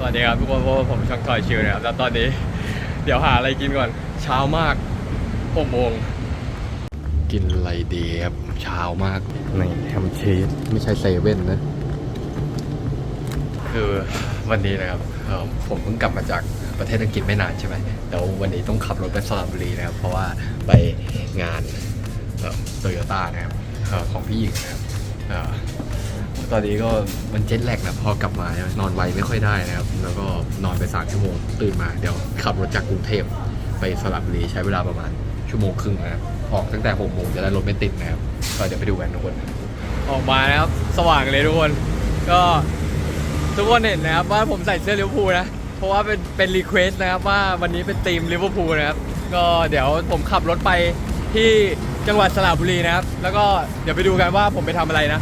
สวัสดีครับทุกคนเพราะว่าผมช่างทอยชิวนะครับแล้วตอนนี้ เดี๋ยวหาอะไรกินก่อน เช้ามากหกโมงกินอะไรดีครับเช้ามากในแฮมชีสไม่ใช่เซเว่นนะ คือวันนี้นะครับเอ่อผมเพิ่งกลับมาจากประเทศอังกฤษไม่นานใช่ไหมแล้ววันนี้ต้องขับรถไปสระบุรีนะครับ เพราะว่าไปงานโตโยต้านะครับเอ่อของพี่หญิงนะครับเอ่อ ตอนนี้ก็มันเจ็ตแลกนะพอกลับมานอนไวไม่ค่อยได้นะครับ แล้วก็นอนไปสามชั่วโมงตื่นมาเดี๋ยวขับรถจากกรุงเทพไปสระบุรีใช้เวลาประมาณชั่วโมงครึ่งนะครับออกตั้งแต่หกโมงจะได้รถไม่ติดนะครับก็เดี๋ยวไปดูกันทุกคนออกมานะครับสว่างเลยทุกคน ก็ทุกคนเห็นนะครับว่าผมใส่เสื้อลิเวอร์พูลนะเพราะว่าเป็นเป็นรีเควสต์นะครับว่าวันนี้เป็นทีมลิเวอร์พูลนะครับก็เดี๋ยวผมขับรถไปที่จังหวัดสระบุรีนะครับ แล้วก็เดี๋ยวไปดูกันว่าผมไปทำอะไรนะ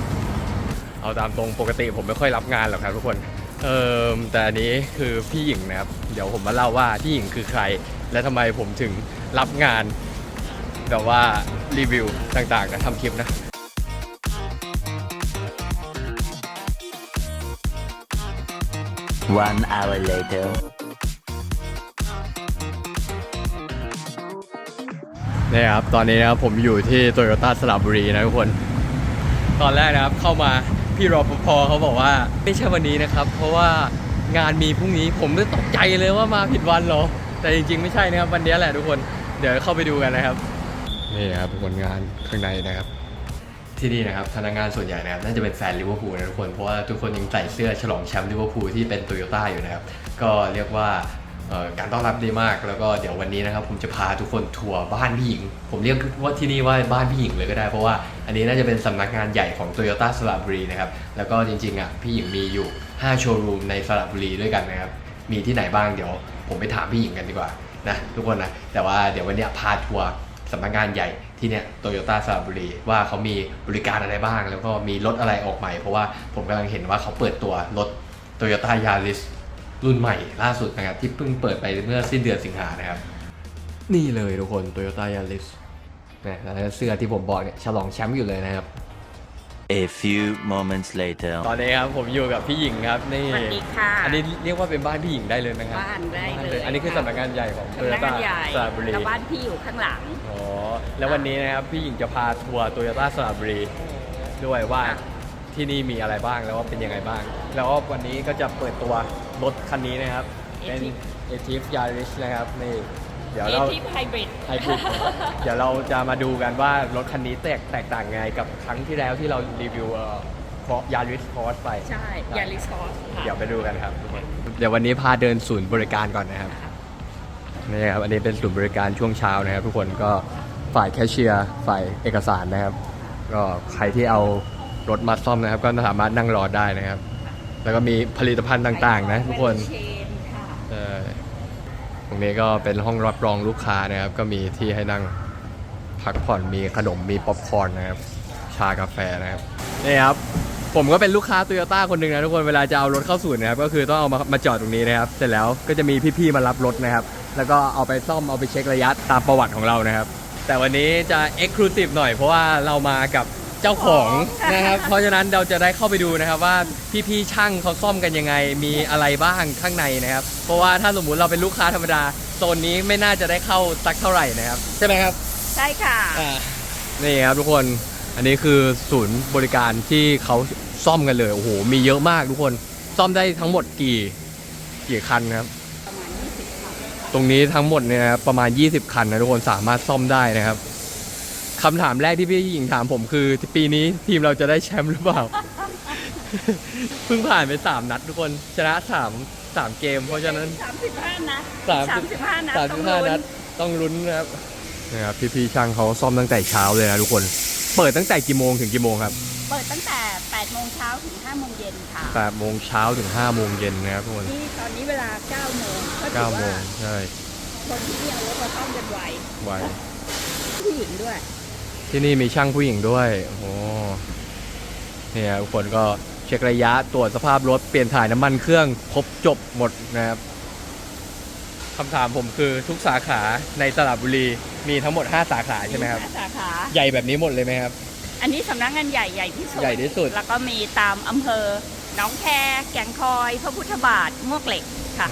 เอาตามตรงปกติผมไม่ค่อยรับงานหรอกครับทุกคนเออแต่อันนี้คือพี่หญิงนะครับ เดี๋ยวผมมาเล่าว่าพี่หญิงคือใคร และทำไมผมถึงรับงานแบบว่ารีวิวต่างๆนะทำคลิปนะ One hour later. นี่ครับ ตอนนี้นะครับผมอยู่ที่โตโยต้าสระบุรีนะทุกคน ตอนแรกนะครับเข้ามา พี่รปภเขาบอกว่า ไม่ใช่วันนี้นะครับ เพราะว่างานมีพรุ่งนี้ผมก็ตกใจเลยว่ามาผิดวันเหรอ แต่จริงๆไม่ใช่นะครับ วันนี้แหละทุกคนเดี๋ยวเข้าไปดูกันนะครับ นี่นะครับผลงานข้างในนะครับ ที่นี่นะครับพนักงานส่วนใหญ่นะครับน่าจะเป็นแฟนลิเวอร์พูลนะทุกคนเพราะว่าทุกคนยังใส่เสื้อฉลองแชมป์ลิเวอร์พูลที่เป็นโตโยต้าอยู่นะครับ ก็เรียกว่าเอ่อ การต้อนรับดีมากแล้วก็เดี๋ยววันนี้นะครับผมจะพาทุกคนทัวร์บ้านพี่หญิง ผมเรียกว่าที่นี่ว่าบ้านพี่หญิงเลยก็ได้ เพราะว่าอันนี้น่าจะเป็นสำนักงานใหญ่ของโตโยต้าสระบุรีนะครับแล้วก็จริงๆอะพี่หญิงมีอยู่ 5 โชว์รูมในสระบุรีด้วยกันนะครับมีที่ไหนบ้างเดี๋ยว ผมไปถามพี่หญิงกันดีกว่านะทุกคนนะแต่ว่าเดี๋ยววันนี้พาทัวร์สำนักงานใหญ่ที่เนี่ยโตโยต้าสระบุรีว่าเขามีบริการอะไรบ้าง แล้วก็มีรถอะไรออกใหม่ เพราะว่าผมกำลังเห็นว่าเขาเปิดตัวรถโตโยต้ายาริส รุ่นใหม่ล่าสุดนะครับที่เพิ่งเปิดไปเมื่อสิ้นเดือนสิงหานะครับ นี่เลยทุกคนโตโยต้ายาริสนะแล้วเสื้อที่ผมบอกเนี่ยฉลองแชมป์อยู่เลยนะครับ A few moments later. ตอนนี้ครับผมอยู่กับพี่หญิงครับนี่สวัสดีค่ะอันนี้เรียกว่าเป็นบ้านพี่หญิงได้เลยไหมครับบ้านได้เลย อันนี้คือสำนักงานใหญ่ของโตโยสำนักต้างานใหญ่สระบุรีแล้วบ้านพี่อยู่ข้างหลังอ๋อแล้ววันนี้นะครับพี่หญิงจะพาทัวร์โตโยต้าสระบุรีด้วยว่าค่ะที่นี่มีอะไรบ้างแล้วว่าเป็นยังไงบ้าง แล้วก็วันนี้ก็จะเปิดตัว รถคันนี้นะครับ เป็น a t i f Yaris นะครับนี่เดี๋ยวเอเราทิปไฮบริด ไฮบริดเดี๋ยวเราจะมาดูกันว่ารถคันนี้แตกแตกต่างยังไงกับครั้งที่แล้วที่เรารีวิวเอ่อยาริสคอสไปใช่ยาริสคอสค่ะ เดี๋ยวไปดูกันครับทุกคนเดี๋ยววันนี้พาเดินศูนย์บริการก่อนนะครับ นี่ครับอันนี้เป็นศูนย์บริการช่วงเช้านะครับ ทุกคนก็ฝ่ายแคชเชียร์ฝ่ายเอกสารนะครับ ก็ใครที่เอารถมาซ่อมนะครับ ก็สามารถนั่งรอได้นะครับ แล้วก็มีผลิตภัณฑ์ต่างๆ นะทุกคนเชนค่ะเออตรงนี้ก็เป็นห้องรับรองลูกค้านะครับ ก็มีที่ให้นั่งพักผ่อนมีขนมมีป๊อปคอร์นนะครับ ชากาแฟนะครับนี่ครับ ผมก็เป็นลูกค้าโตโยต้าคนหนึ่งนะทุกคนเวลาจะเอารถเข้าศูนย์นะครับ ก็คือต้องเอามามาจอดตรงนี้นะครับ เสร็จแล้วก็จะมีพี่ๆมารับรถนะครับ แล้วก็เอาไปซ่อมเอาไปเช็คระยะตามประวัติของเรานะครับ แต่วันนี้จะเอ็กซ์คลูซีฟหน่อยเพราะว่าเรามากับเจ้าของนะครับ เพราะฉะนั้นเราจะได้เข้าไปดูนะครับว่าพี่ๆช่างเขาซ่อมกันยังไง มีอะไรบ้างข้างในนะครับ เพราะว่าถ้าสมมุติเราเป็นลูกค้าธรรมดาโซนนี้ไม่น่าจะได้เข้าสักเท่าไหร่นะครับ ใช่ไหมครับใช่ค่ะอ่านี่ครับทุกคนอันนี้คือศูนย์บริการที่เขาซ่อมกันเลยโอ้โหมีเยอะมากทุกคนซ่อมได้ทั้งหมดกี่กี่คันครับประมาณ20ค่ะตรงนี้ทั้งหมดเนี่ยนะครับประมาณ 20 คันนะทุกคนสามารถซ่อมได้นะครับ คำถามแรกที่พี่หญิงถามผมคือ ปีนี้ทีมเราจะได้แชมป์หรือเปล่า เพิ่งผ่านไป3นัดทุกคน ชนะ3 3เกม เพราะฉะนั้น35นัดสามสิบ35นัดสามสิบห้าต้องลุ้นัดต้องลุ้นนะครับนะครับพี่ๆช่างเขาซ่อมตั้งแต่เช้าเลยนะทุกคน เปิดตั้งแต่กี่โมงถึงกี่โมงครับเปิดตั้งแต่8โมงเช้าถึง5โมงเย็นค่ะแปดโมงเช้าถึงห้าโมงเย็นนะครับทุกคนนี่ตอนนี้เวลา9โมงก็ถืเก้าอโมว่างใช่คนที่เอารถมาซ่อมกันไวไวผู้หญิงด้วย ที่นี่มีช่างผู้หญิงด้วยโอ้โหเนี่ยทุกคนก็เช็คระยะตรวจสภาพรถเปลี่ยนถ่ายน้ำมันเครื่องครบจบหมดนะครับคำถามผมคือทุกสาขาในสระบุรีมีทั้งหมด 5 สาขาใช่ไหมครับห้าสาขา ใหญ่แบบนี้หมดเลยไหมครับ อันนี้สำนักงานใหญ่ใหญ่ที่สุด ใหญ่ที่สุด แล้วก็มีตามอำเภอหน้องแค แก่งคอย พระพุทธบาทมวกเหล็กค่ะ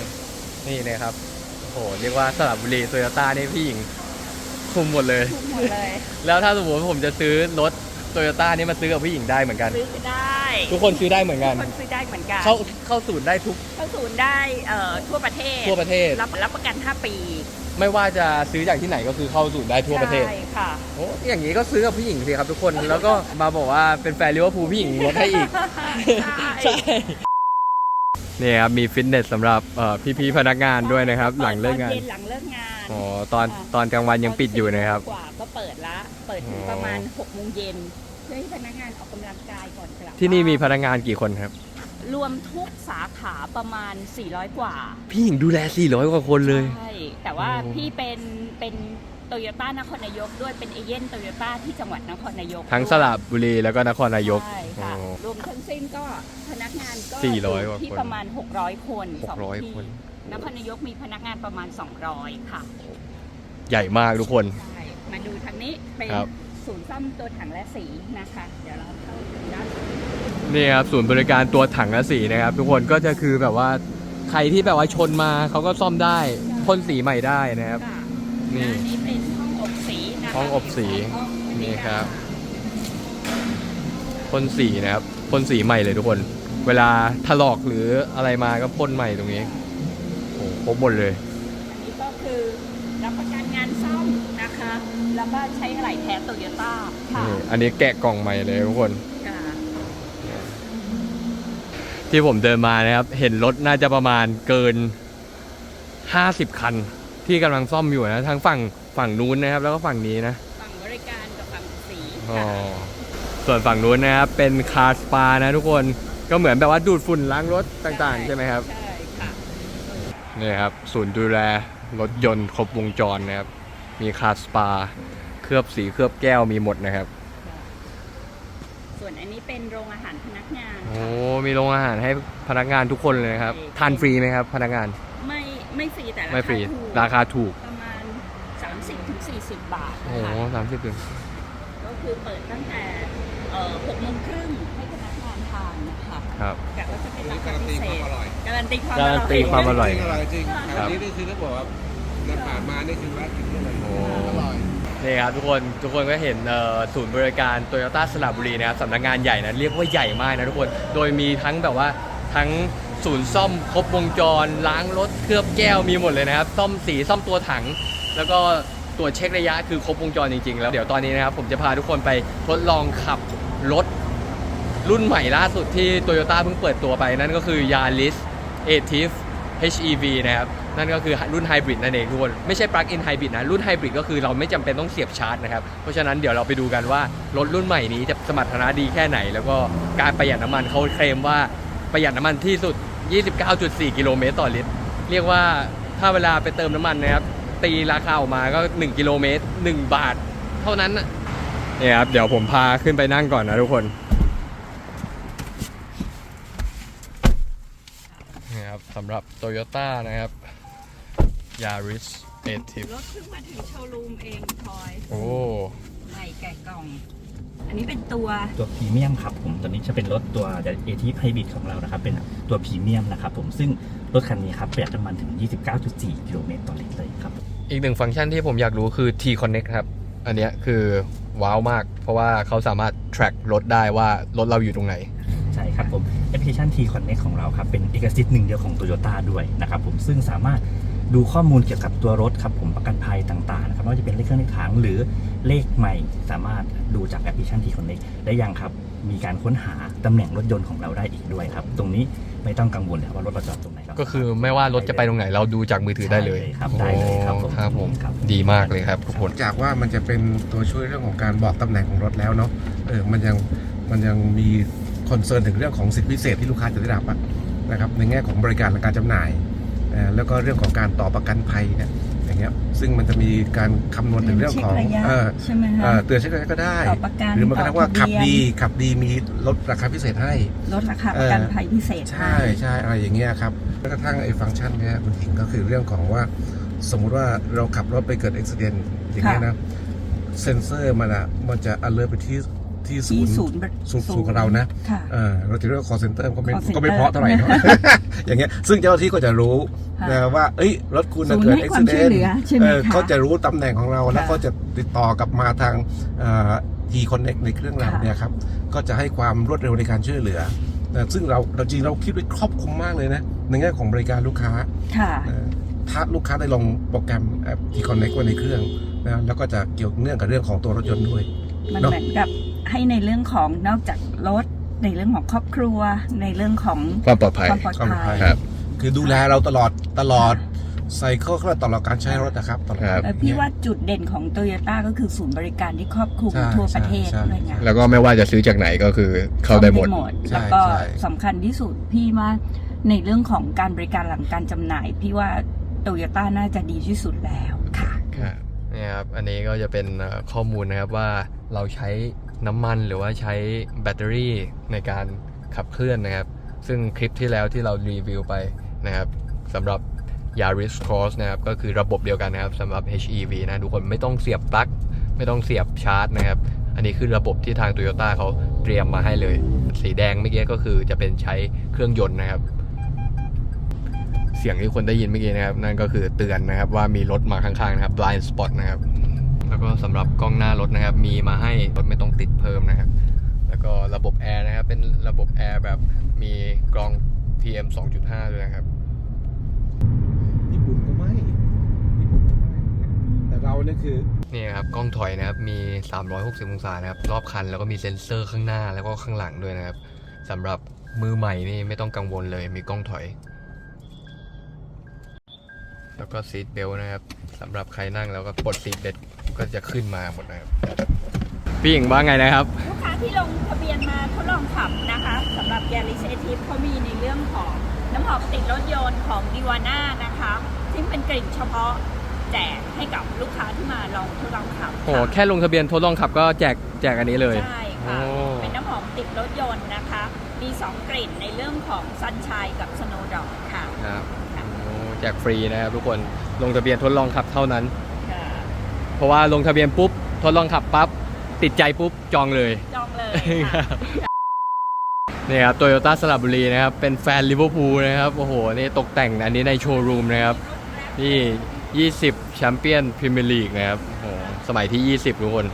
นี่นะครับโอ้โหเรียกว่าสระบุรีโตโยต้านี่พี่หญิง คุมหมดเลยทุกหมดเลยแล้วถ้าสมมติผมจะซื้อรถโตโยต้านี่มาซื้อกับผู้หญิงได้เหมือนกัน ซื้อได้ทุกคนซื้อได้เหมือนกัน คนซื้อได้เหมือนกันเข้าเข้าศูนย์ได้ทุกเข้าศูนย์ได้เอ่อทั่วประเทศทั่วประเทศ รับรับประกัน 5 ปีไม่ว่าจะซื้อจากที่ไหนก็คือเข้าศูนย์ได้ทั่วประเทศใช่ค่ะ โอ้อย่างนี้ก็ซื้อกับผู้หญิงสิครับทุกคน แล้วก็มาบอกว่าเป็นแฟนลิเวอร์พูลผู้หญิงลดให้อีก ใช่ นี่ครับมีฟิตเนสสำหรับเอ่อพี่ๆพนักงานด้วยนะครับ หลังเลิกงานตอย็นหลังเลิกงานอ๋อตอนตอนกลางวันยังปิดอยู่นะครับ กว่าก็เปิดละ เปิดถึงอ๋อประมาณ6โมงเย็นเพื่อให้พนักงานออกกำลังกายก่อนกลับที่นี่มีบ้าพนักงานกี่คนครับ รวมทุกสาขาประมาณ 400 กว่าพี่หญิงดูแล 400 กว่าคนเลย ใช่แต่ว่าโอ้ พี่เป็นเป็น โตโยต้านครนายกด้วยเป็นเอเย่นโตโยต้าที่จังหวัดนครนายกทั้งสระบุรีแล้วก็นครนายก ใช่ค่ะโอ้รวมทั้งสิ้นก็พนักงานก็400กว่าที่คนประมาณ 600 คนสอง600ที่คน นครนายกมีพนักงานประมาณ 200 ค่ะใหญ่มากทุกคน ใช่มาดูทางนี้เป็นครับ ศูนย์ซ่อมตัวถังและสีนะคะ เดี๋ยวเราเข้าถึงด้านนี่ครับศูนย์บริการตัวถังและสีนะครับ ทุกคนก็จะคือแบบว่าใครที่แบบว่าชนมาเขาก็ซ่อมได้พ่นสีใหม่ได้นะครับ ค่ะ นี่ อันนี้เป็นห้องอบสีนะคะห้องอบสีห้องอันี่ครับ พ่นสีนะครับ พ่นสีใหม่เลยทุกคน เวลาถลอกหรืออะไรมาก็พ่นใหม่ตรงนี้โอ้โหครบหมดเลย อันนี้ก็คือรับประกันงานซ่อมนะคะ แล้วก็ใช้อะไหล่แท้โตโยต้าค่ะนี่ อันนี้แกะกล่องใหม่เลยทุกคน ค่ะที่ผมเดินมานะครับ เห็นรถน่าจะประมาณเกิน 50 คัน ที่กำลังซ่อมอยู่นะทั้งฝั่งฝั่งนู้นนะครับ แล้วก็ฝั่งนี้นะฝั่งบริการกับฝั่งสีอ๋อค่ะส่วนฝั่งนู้นนะครับเป็นคาร์สปานะทุกคนก็เหมือนแบบว่าดูดฝุ่นล้างรถต่างๆ ใช่ไหมครับใช่ค่ะนี่ครับศูนย์ดูแลรถยนต์ครบวงจรนะครับ มีคาร์สปา เคลือบสีเคลือบแก้วมีหมดนะครับ ส่วนอันนี้เป็นโรงอาหารพนักงานโอ้ ค่ะมีโรงอาหารให้พนักงานทุกคนเลยนะครับ ทานฟรีไหมครับ พนักงาน ไม่ไม่ฟรีแต่ไม่ฟรี ราราคาคาถูกประมาณ 30ถึง40 บาทโอ้นะคะสามสิบถึงก็คือเปิดตั้งแต่เอ่อ6โมงครึ่งให้พนักงานทานนะคะครับ แต่ว่าจะเป็นราคาการันพิตีเศความษอร่อยการันตีความการันตีความ อร่อย จงอร่อยจริงครับอันนี้นี่คือถ้าบอกว่าเดินผ่านมานี่คือแวะกินได้เลยโอ้อร่อย นี่ครับทุกคนทุกคนก็เห็นเอ่อศูนย์บริการโตโยต้าสระบุรีนะครับสำนักงานใหญ่นะเรียกว่าใหญ่มากนะทุกคนโดยมีทั้งแบบว่าทั้ง ศูนย์ซ่อมครบวงจร ล้างรถเคลือบแก้วมีหมดเลยนะครับ ซ่อมสีซ่อมตัวถัง แล้วก็ตรวจเช็คระยะคือครบวงจรจริงๆ แล้วเดี๋ยวตอนนี้นะครับ ผมจะพาทุกคนไปทดลองขับรถรุ่นใหม่ล่าสุดที่โตโยต้าเพิ่งเปิดตัวไปนั่นก็คือ Yaris a t i v HEV นะครับ นั่นก็คือรุ่นไฮบริดนั่นเองทุกคน ไม่ใช่ plug in hybrid นะ รุ่นไฮบริดก็คือเราไม่จำเป็นต้องเสียบชาร์จนะครับ เพราะฉะนั้นเดี๋ยวเราไปดูกันว่า รถรุ่นใหม่นี้จะสมรรถนะดีแค่ไหน แล้วก็การประหยัดน้ำมันเขาเคลมว่าประหยัดน้ำมันที่สุด 29.4 กิโลเมตรต่อลิตร เรียกว่าถ้าเวลาไปเติมน้ำมันนะครับ ตีราคาออกมาก็ 1 กิโลเมตร 1 บาท เท่านั้นน่ะเนี่ยครับ เดี๋ยวผมพาขึ้นไปนั่งก่อนนะทุกคนนี่ครับสำหรับ Toyota นะครับ Yaris a t i v รถเพิ่งมาถึงโชว์รูมเองทอย โอ้ ใหม่แกะกล่อง อั นนี้เป็นตัวตัวพรีเมียมครับผมตัวนี้จะเป็นรถตัวเอทีไฮบริดของเรานะครับ เป็นตัวพรีเมียมนะครับผมซึ่งรถคันนี้ครับประหยัดน้ำมันถึง 29.4 กิโลเมตรต่อลิตรเลยครับ อีกหนึ่งฟังก์ชันที่ผมอยากรู้คือ T Connect ครับ อันเนี้ยคือว้าวมาก เพราะว่าเขาสามารถ track รถได้ว่ารถเราอยู่ตรงไหนใช่ครับผมแอปพลิเคชัน T Connect ของเราครับเป็นเอกสิทธิ์หนึ่งเดียวของ Toyota ด้วยนะครับผมซึ่งสามารถ ดูข้อมูลเกี่ยวกับตัวรถครับผมประกันภัยต่างๆนะครับไม่ว่าจะเป็นเลขเครื่องเลขถังหรือเลขใหม่สามารถดูจากแอปพลิเคชัน T Connect ได้ยังครับ มีการค้นหาตำแหน่งรถยนต์ของเราได้อีกด้วยครับ ตรงนี้ไม่ต้องกังวลเลยครับว่ารถเราจอดตรงไหนเราก็คือไม่ว่ารถจะไปตรงไหนเราดูจากมือถือได้เลยใช่ครับได้เลยครับผมโอ้ครับผมครับ ดีมากเลยครับทุกคนจากว่ามันจะเป็นตัวช่วยเรื่องของการบอกตำแหน่งของรถแล้วเนาะเออมันยังมันยังมีคอนเซิร์นถึงเรื่องของสิทธิพิเศษที่ลูกค้าจะได้รับอะนะครับในแง่ของบริการและการจำหน่ายเอ่อ แล้วก็เรื่องของการต่อประกันภัยเนี่ยอย่างเงี้ยซึ่งมันจะมีการคำนวณถึงเรื่องของเช็คระยะเออใช่ไหมเอคะอเตือนเช็คระยะก็ได้ต่อประกันหรือมันก็ทั่งว่าต่อทะขับเบียนดีขับดีมีลดราคาพิเศษให้ลดราคาประกันภัยพิเศษใช่ใช่อะไรอย่างเงี้ยครับแล้วกระทั่งไอ้ฟังก์ชันเนี้ยคุณหญิงก็คือเรื่องของว่า สมมุติว่าเราขับรถไปเกิดอุบิเหตุอย่างเงี้ยนะเซนเซอร์มันอะมันจะ alert ไปที่ ที่ศูที่นย์ศูนย์ศูนย์ศูนย์ของเรานะค่ะเออเราจะเรียกว่า call center ก็ไม่ call center ก็ไม่เพราะเท่าไหร่เนอะ อย่างเงี้ยซึ่งเจ้าหน้าที่ก็จะรู้ค่ะนะว่า เอ้ยรถคุณศูนย์เกิดให้อุความบิช่วยเหลือใช่ไหมเออคะเขาจะรู้ตำแหน่งของเราแล้วค่ะก็จะติดต่อกลับมาทางทีคอนเน็กในเครื่องเราค่ะ เนี่ยครับก็จะให้ความรวดเร็วในการช่วยเหลือนะซึ่งเราเราจริงเราคิดไว้ครอบคลุมมากเลยนะในแง่ของบริการลูกค้า ค่ะเอ่อถ้าลูกค้าได้ลงโปรแกรมแอปที่คอนเน็กไว้ในเครื่องนะแล้วก็จะเกี่ยวเนื่องกับเรื่องของตัวรถยนต์ด้วย มันเนอะเหมือนกับ ให้ในเรื่องของนอกจากรถในเรื่องของครอบครัว ในเรื่องของความปลอดภัยความปลอดความปลอดภัภัยย ครับ คือดูแลเราตลอดตลอดไซเคิลตลอดการใช้รถนะครับตลอด ครับแล้วพี่ว่าจุดเด่นของโตโยต้าก็คือศูนย์บริการที่ครอบคลุมใช่ทั่วประเทศใช่ ด้วยไงแล้วก็ไม่ว่าจะซื้อจากไหนก็คือเข้าได้หมด ใช่แล้วก็ใช่ สำคัญที่สุดพี่ว่าในเรื่องของการบริการหลังการจำหน่าย พี่ว่าโตโยต้าน่าจะดีที่สุดแล้วค่ะครับนี่ครับ อันนี้ก็จะเป็นเอ่อข้อมูลนะครับว่าเราใช้ น้ำมันหรือว่าใช้แบตเตอรี่ในการขับเคลื่อนนะครับ ซึ่งคลิปที่แล้วที่เรารีวิวไปนะครับสำหรับ Yaris Cross นะครับ ก็คือระบบเดียวกันนะครับสำหรับ HEV นะทุกคนไม่ต้องเสียบปลั๊กไม่ต้องเสียบชาร์จนะครับ อันนี้คือระบบที่ทาง Toyota เขาเตรียมมาให้เลย สีแดงเมื่อกี้ก็คือจะเป็นใช้เครื่องยนต์นะครับ เสียงที่คนได้ยินเมื่อกี้นะครับ นั่นก็คือเตือนนะครับว่ามีรถมาข้างๆนะครับ blind spot นะครับ แล้วก็สำหรับกล้องหน้ารถนะครับ มีมาให้รถไม่ต้องติดเพิ่มนะครับ แล้วก็ระบบแอร์นะครับเป็นระบบแอร์แบบมีกรอง PM 2.5 ด้วยนะครับญี่ปุ่นก็ไม่ญี่ปุ่นก็ไม่แต่เราเนี่ยคือนี่นะครับกล้องถอยนะครับมี 360 องศานะครับ รอบคันแล้วก็มีเซ็นเซอร์ข้างหน้าแล้วก็ข้างหลังด้วยนะครับสำหรับมือใหม่นี่ไม่ต้องกังวลเลยมีกล้องถอย แล้วก็ซีทเบลนะครับสำหรับใครนั่งแล้วก็ปลดซีทเบล ก็จะขึ้นมาหมดนะครับพี่หญิงว่าไงนะครับ ลูกค้าที่ลงทะเบียนมาทดลองขับนะคะสำหรับ Yaris a t i v เขามีในเรื่องของน้ำหอมติดรถยนต์ของ d i w a n a นะคะซึ่งเป็นกลิ่นเฉพาะแจกให้กับลูกค้าที่มาลองทดลองขับโอ้ค่ะแค่ลงทะเบียนทดลองขับก็แจกแจกอันนี้เลย ใช่ค่ะ โอ้ เป็นน้ำหอมติดรถยนต์นะคะ มี2กลิ่นในเรื่องของ Sunshine กับ Snow Dog ค่ะ ครับโอ้แจกฟรีนะครับทุกคนลงทะเบียนทดลองขับเท่านั้นค่ะ เพราะว่าลงทะเบียนปุ๊บ ทดลองขับปั๊บ ติดใจปุ๊บ จองเลยจองเลยค่ะ นี่ครับโตโยต้าสระบุรีนะครับ เป็นแฟนลิเวอร์พูลนะครับ โอ้โห นี่ตกแต่งอันนี้ในโชว์รูมนะครับนี่ 20 แชมเปี้ยนพรีเมียร์ลีกนะครับโอ้โหสมัยที่ 20 ทุกคน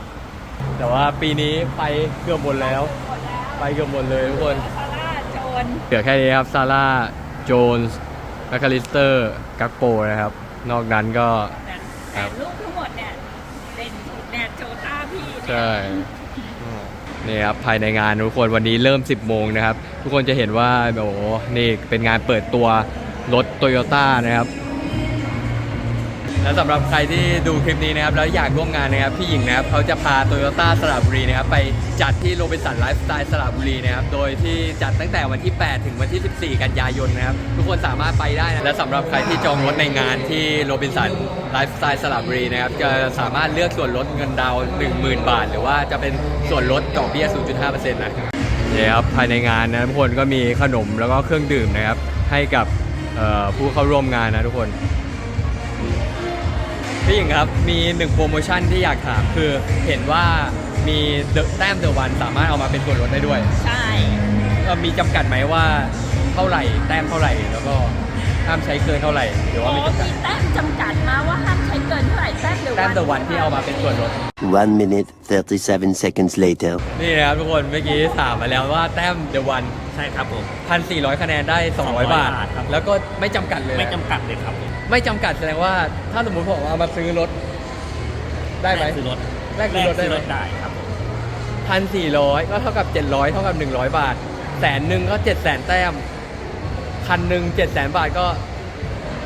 แต่ว่าปีนี้ไปเกือบหมดแล้วหมดแล้วไปเกือบหมดเลยทุกคน ซาร่าโจนเหลือแค่นี้ครับ ซาร่า โจนส์แมคคาลิสเตอร์ กักโปนะครับ นอกนั้นก็นะครัแต่บลูกทั้งหมดเนี่ยเป็นเนี่ยโจต้าพี่เนี่ย ใช่นี่ครับภายในงานทุกคนวันนี้เริ่ม 10 โมงนะครับ ทุกคนจะเห็นว่าโอ้โหนี่เป็นงานเปิดตัวรถโตโยต้านะครับ และสำหรับใครที่ดูคลิปนี้นะครับแล้วอยากร่วมงานนะครับพี่หญิงนะครับเขาจะพาโตโยต้าสระบุรีนะครับไปจัดที่โรบินสันไลฟ์สไตล์สระบุรีนะครับโดยที่จัดตั้งแต่วันที่ 8 ถึงวันที่ 14 กันยายนนะครับทุกคนสามารถไปได้นะและสำหรับใครที่จองรถในงานที่โรบินสันไลฟ์สไตล์สระบุรีนะครับจะสามารถเลือกส่วนลดเงินดาวน์10,000 บาท หรือว่าจะเป็นส่วนลดดอกเบี้ย 0.5%นะนี่ครับภายในงานนะทุกคนก็มีขนมแล้วก็เครื่องดื่มนะครับให้กับผู้เข้าร่วมงานนะทุกคน พี่หญิงครับ มีหนึ่งโปรโมชั่นที่อยากถามคือเห็นว่ามีแต้มเดอะวันสามารถเอามาเป็นส่วนลดได้ด้วยใช่ เอ่อมีจำกัดไหมว่าเท่าไหร่แต้มเท่าไหร่แล้วก็ห้ามใช้เกินเท่าไหร่หรือโอ้ว่าไม่จำกัดมีแต้มจำกัดมาว่าห้ามใช้เกินเท่าไหร่แต้มเดือแต้มเดอะวันที่เอามาเป็นส่วนลด One minute, 37 seconds later. นี่นะครับทุกคนเมื่อกี้ถามมาแล้วว่าแต้มเดอะวันใช่ครับผมพันสี่ร้อยคะแนนได้ 200 200บาท บาทครับ แล้วก็ไม่จำกัดเลยนะไม่จำกัดเลยครับผมไม่จำกัดแสดงว่าถ้าสมมติผมเอามาซื้อรถ ได้ไหม แลกซื้อรถแลกซื้อรถได้ไหม ได้ครับผมพันสี่ร้อยก็เท่ากับเจ็ดร้อยเท่ากับหนึ่งร้อยบาท แสนหนึ่งก็เจ็ดแสนแต้ม คันหนึ่งเจ็ดแสนบาทก็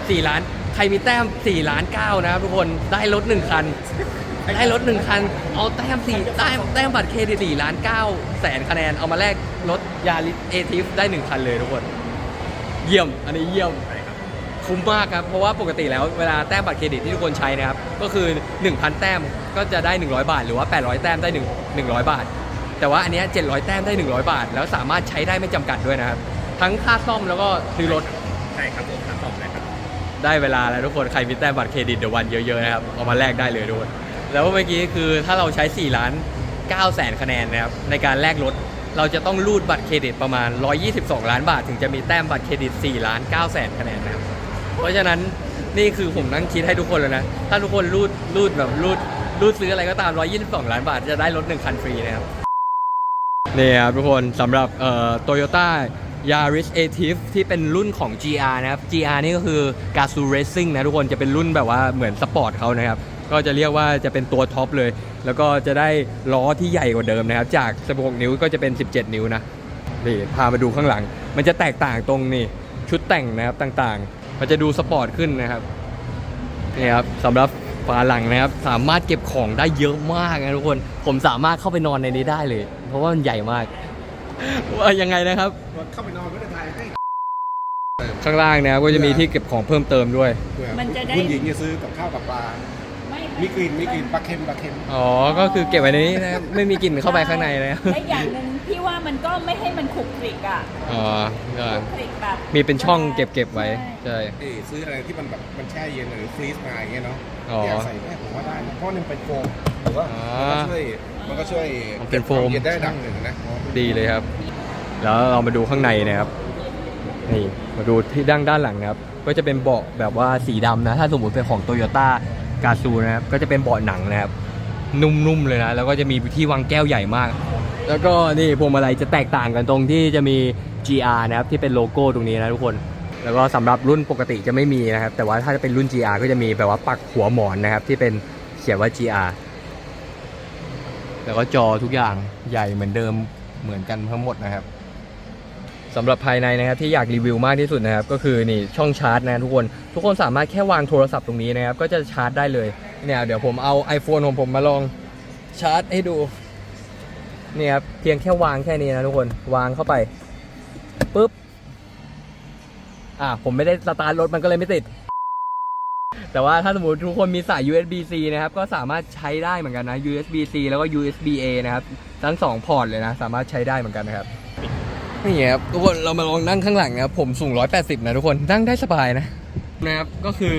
สี่ล้าน ใครมีแต้มสี่ล้านเก้านะครับทุกคน ได้รถหนึ่งคัน ได้รถหนึ่งคัน เอาแต้มสี่แต้มแต้มบัตรเครดิตสี่ล้านเก้าแสนคะแนน เอามาแลกรถยาริสเอทิฟได้หนึ่งคันเลยทุกคน เยี่ยม อันนี้เยี่ยม คุ้มมากครับ เพราะว่าปกติแล้วเวลาแต้มบัตรเครดิตที่ทุกคนใช้นะครับ ก็คือ 1,000 แต้มก็จะได้ 100 บาท หรือว่า 800 แต้มได้1 100 บาท แต่ว่าอันเนี้ย700 แต้มได้ 100 บาท แล้วสามารถใช้ได้ไม่จำกัดด้วยนะครับ ทั้งค่าซ่อมแล้วก็ซื้อรถ ใช่ครับผมทั้งสองเลยครับ ได้เวลาแล้วทุกคน ใครมีแต้มบัตรเครดิตเดี๋ยววันเยอะๆนะครับ เอามาแลกได้เลยทุกคน แล้วเมื่อกี้คือถ้าเราใช้ 4 ล้าน9 0 0 0 0คะแนนนะครับในการแลกรถ เราจะต้องรูดบัตรเครดิตประมาณ 122 ล้านบาท ถึงจะมีแต้มบัตรเครดิต 4 ล้าน9แสนคะแนนนะครับ เพราะฉะนั้นนี่คือผมนั่งคิดให้ทุกคนเลยนะ ถ้าทุกคนรูดรูดแบบรูดรูดซื้ออะไรก็ตาม 122 ล้านบาทจะได้รถ1คันฟรีนะครับนี่ครับทุกคนสำหรับเอ่อ Toyota Yaris a t i v ที่เป็นรุ่นของ GR นะครับ GR นี่ก็คือ g a z o Racing นะทุกคนจะเป็นรุ่นแบบว่าเหมือนสปอร์ตเขานะครับ ก็จะเรียกว่าจะเป็นตัวท็อปเลย แล้วก็จะได้ล้อที่ใหญ่กว่าเดิมนะครับ จาก 16 นิ้วก็จะเป็น 17 นิ้วนะนี่พามาดูข้างหลัง มันจะแตกต่างตรงนี่ชุดแต่งนะครับต่างๆ มันจะดูสปอร์ตขึ้นนะครับนี่ครับสำหรับฝาหลังนะครับ สามารถเก็บของได้เยอะมากนะทุกคน ผมสามารถเข้าไปนอนในนี้ได้เลย เพราะว่ามันใหญ่มากว่ายังไงนะครับ เข้าไปนอนก็ได้ถ่ายให้ข้างล่างนะครับก็จะมีที่เก็บของเพิ่มเติมด้วยเผื่อมันจะได้คุณหญิงจะซื้อกับข้าวกับปลาไม่มีกลิ่นมีกลิ่นปลาเค็มปลาเค็ม อ๋อ ก็คือเก็บไว้ในนี้นะครับ ไม่มีกลิ่นเข้าไปข้างในเลยและอย่างหนึ่งพี่ว่ามันก็ไม่ให้มันขลุกคลิกอะอ๋อก็คลุกคลิกแบบมีเป็นช่องเก็บเก็บไว้ ใช่ เอ้ยซื้ออะไรที่มันแบบมันแช่เย็นหรือฟรีซมาอย่างเงี้ยเนาะอ๋อเนี่ยใส่ได้ผมว่าได้นะเพราะมันเป็นโฟมหรือว่าอ๋อมันก็ช่วยมันเป็นโฟมก็บควาเย็นได้ระดับหนึ่งนะดีเลยครับ แล้วเรามาดูข้างในนะครับ นี่ มาดูที่ด้านด้านหลังนะครับ ก็จะเป็นเบาะแบบว่าสีดำนะ ถ้าสมมติเป็นของโตโยต้า กาซูนะครับก็จะเป็นเบาะหนังนะครับนุ่มๆเลยนะแล้วก็จะมีที่วางแก้วใหญ่มาก แล้วก็นี่พวงมาลัยจะแตกต่างกันตรงที่จะมี GR นะครับที่เป็นโลโก้ตรงนี้นะทุกคน แล้วก็สำหรับรุ่นปกติจะไม่มีนะครับ แต่ว่าถ้าจะเป็นรุ่น GR ก็จะมีแบบว่าปักหัวหมอนนะครับ ที่เป็นเขียนว่า GR แล้วก็จอทุกอย่างใหญ่เหมือนเดิมเหมือนกันทั้งหมดนะครับ สำหรับภายในนะครับที่อยากรีวิวมากที่สุดนะครับก็คือนี่ช่องชาร์จนะทุกคน ทุกคนสามารถแค่วางโทรศัพท์ตรงนี้นะครับก็จะชาร์จได้เลยเนี่ยเดี๋ยวผมเอา iPhone ของผมมาลองชาร์จให้ดูนี่ครับเพียงแค่วางแค่นี้นะทุกคนวางเข้าไปปุ๊บอะผมไม่ได้สตาร์ทรถมันก็เลยไม่ติด แต่ว่าถ้าสมมติทุกคนมีสาย USB-C นะครับก็สามารถใช้ได้เหมือนกันนะ USB-C แล้วก็ USB-A นะครับทั้งสองพอร์ตเลยนะสามารถใช้ได้เหมือนกันนะครับ นี่ครับทุกคนเรามาลองนั่งข้างหลังนะครับผมสูง 180 นะทุกคนนั่งได้สบายนะนะครับก็คือ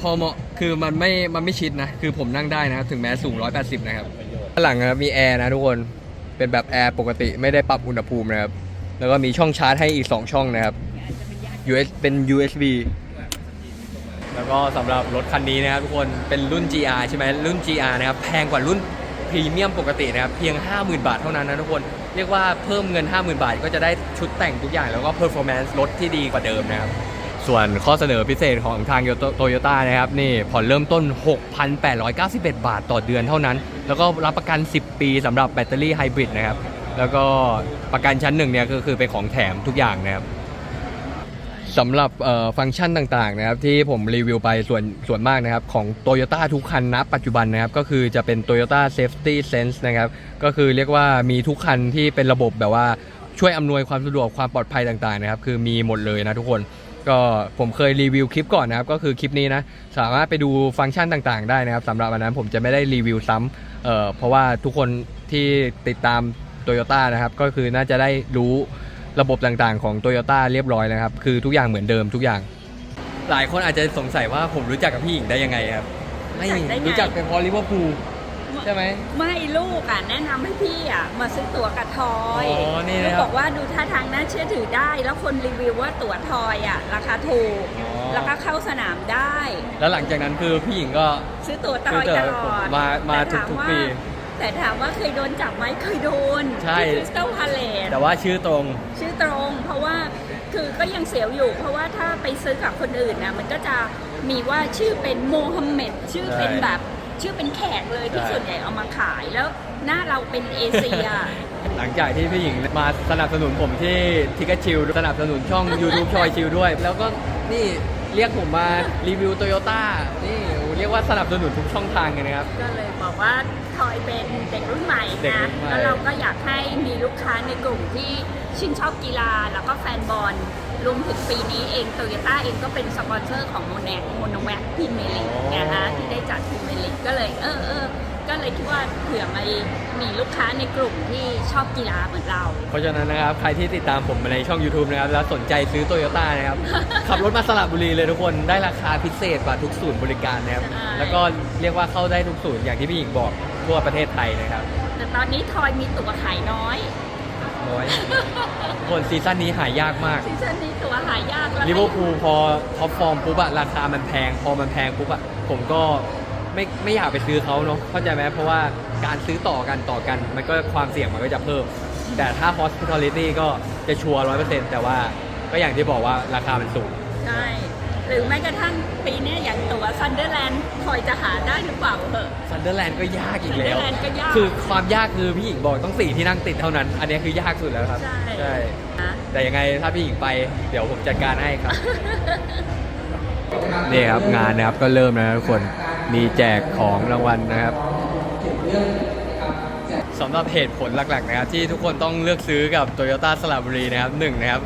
พอเหมาะคือมันไม่มันไม่ชิดนะคือผมนั่งได้นะครับถึงแม้สูง 180 นะครับข้างหลังนะครับมีแอร์นะทุกคนเป็นแบบแอร์ปกติไม่ได้ปรับอุณหภูมินะครับแล้วก็มีช่องชาร์จให้อีก 2 ช่องนะครับ US เป็น USB แล้วก็สำหรับรถคันนี้นะครับทุกคนเป็นรุ่น GR ใช่ไหมรุ่น GR นะครับแพงกว่ารุ่นพรีเมียมปกตินะครับเพียง 50,000 บาทเท่านั้นนะทุกคน เรียกว่าเพิ่มเงิน 50,000 บาท ก็จะได้ชุดแต่งทุกอย่างแล้วก็เพอร์ฟอร์แมนซ์รถที่ดีกว่าเดิมนะครับ ส่วนข้อเสนอพิเศษของทางโตโยต้านะครับนี่ผ่อนเริ่มต้น 6,891 บาทต่อเดือนเท่านั้น แล้วก็รับประกัน 10 ปีสำหรับแบตเตอรี่ไฮบริดนะครับ แล้วก็ประกันชั้นหนึ่งเนี่ยก็คือเป็นของแถมทุกอย่างนะครับ สำหรับเอ่อฟังก์ชันต่างๆนะครับที่ผมรีวิวไปส่วนส่วนมากนะครับของ Toyota ทุกคันนะปัจจุบันนะครับก็คือจะเป็น Toyota Safety Sense นะครับก็คือเรียกว่ามีทุกคันที่เป็นระบบแบบว่าช่วยอำนวยความสะดวกความปลอดภัยต่างๆนะครับคือมีหมดเลยนะทุกคนก็ผมเคยรีวิวคลิปก่อนนะครับก็คือคลิปนี้นะสามารถไปดูฟังก์ชันต่างๆ ได้นะครับสำหรับอันนั้นผมจะไม่ได้รีวิวซ้ำเอ่อเพราะว่าทุกคนที่ติดตาม Toyota นะครับก็คือน่าจะได้รู้ ระบบต่างๆของ Toyota เรียบร้อยแล้วครับ คือทุกอย่างเหมือนเดิมทุกอย่าง หลายคนอาจจะสงสัยว่าผมรู้จักกับพี่หญิงได้ยังไงครับ ไม่รู้จักได้ไงรู้จักเป็นเพราะลิเวอร์พูลใช่ไหมไม่ลูกอะแนะนำให้พี่อะมาซื้อตั๋วกับทอยอ๋อนี่ลูนะกครับบอกว่าดูท่าทางน่าเชื่อถือได้ แล้วคนรีวิวว่าตั๋วทอยอะราคาถูกอ๋อแล้วก็เข้าสนามได้ แล้วหลังจากนั้นคือพี่หญิงก็ซื้อตั๋วทอยซื้ตอตั๋วลอดมามาแต่ถทุกๆว่าปี แต่ถามว่าเคยโดนจับไหมเคยโดนใช่ที่คริสตัลพาเลตแต่ว่าชื่อตรง ชื่อตรง เพราะว่าคือก็ยังเสียวอยู่ เพราะว่าถ้าไปซื้อกับคนอื่นนะมันก็จะมีว่าชื่อเป็นโมฮัมเหม็ดชื่อเป็นใช่แบบชื่อเป็นแขกเลยที่ใช่ ส่วนใหญ่เอามาขายแล้วหน้าเราเป็นเอเชีย หลังจากที่พี่หญิงมาสนับสนุนผมที่ทิกเกชิลสนับสนุนช่อง YouTube ชอยชิลด้วย แล้วก็นี่เรียกผมมารีวิวโตโยต้านี่ เรียกว่าสนับสนุนทุกช่องทางเลยนะครับ ก็เลยบอกว่าทอยเป็นเด็กรุ่นใหม่เด็กนะรุ่นใหม่ แล้วเราก็อยากให้มีลูกค้าในกลุ่มที่ชื่นชอบกีฬาแล้วก็แฟนบอลรวมถึงปีนี้เองโตโยต้าเองก็เป็นสปอนเซอร์ของโมเนกโมโนแวคพิมเมลิกนะคะที่ได้จัดพิมเมลิกก็เลยเออเออ ก็เลยคิดว่าเผื่อมามีลูกค้าในกลุ่มที่ชอบกีฬาเหมือนเรา เพราะฉะนั้นนะครับ ใครที่ติดตามผมในช่อง YouTube นะครับ แล้วสนใจซื้อโตโยต้านะครับ ขับรถมาสระบุรีเลยทุกคนได้ราคาพิเศษกว่าทุกศูนย์บริการนะครับ ใช่ แล้วก็เรียกว่าเข้าได้ทุกศูนย์อย่างที่พี่หญิงบอกทั่วประเทศไทยนะครับแต่ตอนนี้ทอยมีตั๋วขายน้อยน้อยคนซีซั่นนี้หายากมากซีซั่นนี้ตั๋วหายากแล้วลิเวอร์พูลพอท็อปฟอร์มปุ๊บอะราคามันแพง พอมันแพงปุ๊บอะผมก็ ไม่ไม่อยากไปซื้อเขาเนาะเข้าใจไหมเพราะว่าการซื้อต่อกันต่อกัน มันก็ความเสี่ยงมันก็จะเพิ่ม แต่ถ้า hospitality ก็จะชัวร์ร้อยเปอร์เซ็นต์แต่ว่าก็อย่างที่บอกว่าราคามันสูง ใช่ หรือแม้กระทั่งปีเนี้ยอย่างตั๋วซันเดอร์แลนด์ทอยจะหาได้หรือเปล่าเหอะ ซันเดอร์แลนด์ก็ยากอีกแล้ว Sunderland ก็ยาก คือความยากคือพี่หญิงบอกต้องสี่ที่นั่งติดเท่านั้น อันนี้คือยากสุดแล้วครับ ใช่นะแต่ยังไงถ้าพี่หญิงไปเดี๋ยวผมจัดการให้ครับ นี่ครับงานนะครับก็เริ่มแล้วนะทุกคน มีแจกของรางวัลนะครับสำหรับเหตุผลหลักๆนะครับที่ทุกคนต้องเลือกซื้อกับ Toyota สระบุรีนะครับหนึ่งนะครับ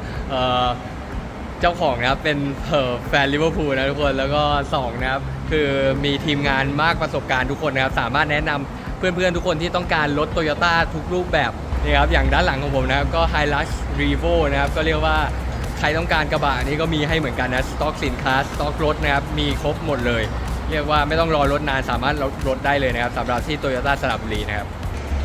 เจ้าของนะครับเป็นเอ่อแฟนลิเวอร์พูลนะทุกคนแล้วก็สองนะครับคือมีทีมงานมากประสบการณ์ทุกคนนะครับสามารถแนะนำเพื่อนๆทุกคนที่ต้องการรถ Toyota ทุกรูปแบบนี่ครับอย่างด้านหลังของผมนะครับก็ Hilux Revo นะครับก็เรียกว่าใครต้องการกระบะนี้ก็มีให้เหมือนกันนะสต็อกสินค้าสต็อกรถนะครับมีครบหมดเลย เรียกว่าไม่ต้องรอรถนานสามารถรถรถได้เลยนะครับสำหรับที่โตโยต้าสระบุรีนะครับ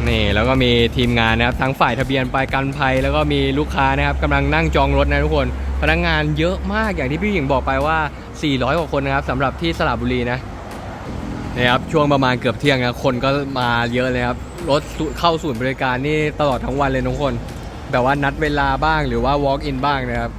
นี่แล้วก็มีทีมงานนะครับทั้งฝ่ายทะเบียนไปกันภัย แล้วก็มีลูกค้านะครับกำลังนั่งจองรถนะทุกคน พนักงานเยอะมากอย่างที่พี่หญิงบอกไปว่า 400 กว่าคนนะครับสำหรับที่สระบุรีนะนี่ครับช่วงประมาณเกือบเที่ยงนะคนก็มาเยอะเลยครับรถเข้าศูนย์บริการนี่ตลอดทั้งวันเลยทุกคน แบบว่านัดเวลาบ้างหรือว่า walk in บ้างนะครับ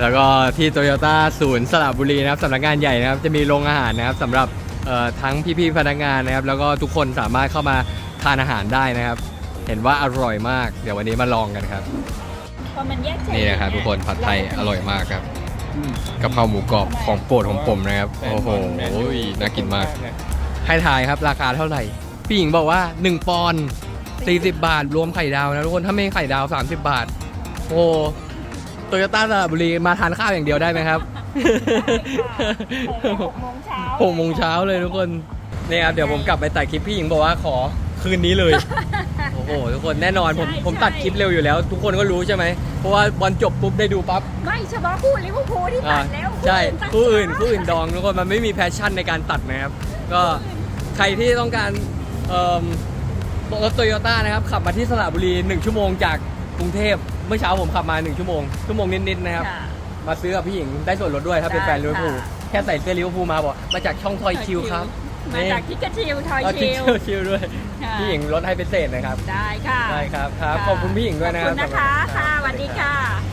แล้วก็ที่โตโยต้าศูนย์สระบุรีนะครับสำนักงานใหญ่นะครับ จะมีโรงอาหารนะครับสำหรับเอ่อทั้งพี่ๆพนักงานนะครับ แล้วก็ทุกคนสามารถเข้ามาทานอาหารได้นะครับ เห็นว่าอร่อยมาก เดี๋ยววันนี้มาลองกันครับพอมันแยกเฉยนี่นะครับทุกคนผัดไทยอร่อยมากครับกับข้าวหมูกรอบของโปรดของผมนะครับ โอ้โหน่ากินมาก ให้ทายครับราคาเท่าไหร่พี่หญิงบอกว่า 1 ปอนด์40 บาท รวมไข่ดาวนะทุกคนถ้าไม่ไข่ดาว 30 บาท โอ้ โตโยต้าสระบุรีมาทานข้าวอย่างเดียวได้ไหมครับหกโมงเช้าหกโมงเช้าเลยทุกคนเนี่ยครับเดี๋ยวผมกลับไปตัดคลิปพี่หญิงบอกว่าขอคืนนี้เลย โอ้โหทุกคนแน่นอนผมใช่ผมตัดใช่คลิปเร็วอยู่แล้ว ทุกคนก็รู้ใช่ไหมเพราะว่าบอลจบปุ๊บได้ดูปั๊บไม่เฉพาะคู่ลิเวอร์พูลที่อ่าตัดแล้วใช่ตัดคู่อื่นช้าคู่อื่นดองทุกคนมันไม่มีแพชชั่นในการตัดนะครับ ก็ใครที่ต้องการเอ่อรถโตโยต้านะครับขับมาที่สระบุรี 1 ชั่วโมงจากกรุงเทพเมื่อเช้าผมขับมา 1 ชั่วโมง ชั่วโมงนิดๆนะครับค่ะมาซื้อกับพี่หญิงได้ส่วนลดด้วยถ้าเป็นแฟนได้ลิเวอร์พูลค่ะแค่ใส่เสื้อลิเวอร์พูลมาบอกมาจากช่องทอยคิวครับมาจากทิกเกอร์ชิลทอยเอาชิทิลเกอร์ชิลด้วยค่ะพี่หญิงลดให้พิเศษนะครับ ได้ค่ะได้ครับครับะขอบคุณพี่หญิงด้วยนะขอบคุณนะคะรับค่ะสวัสดีค่ะ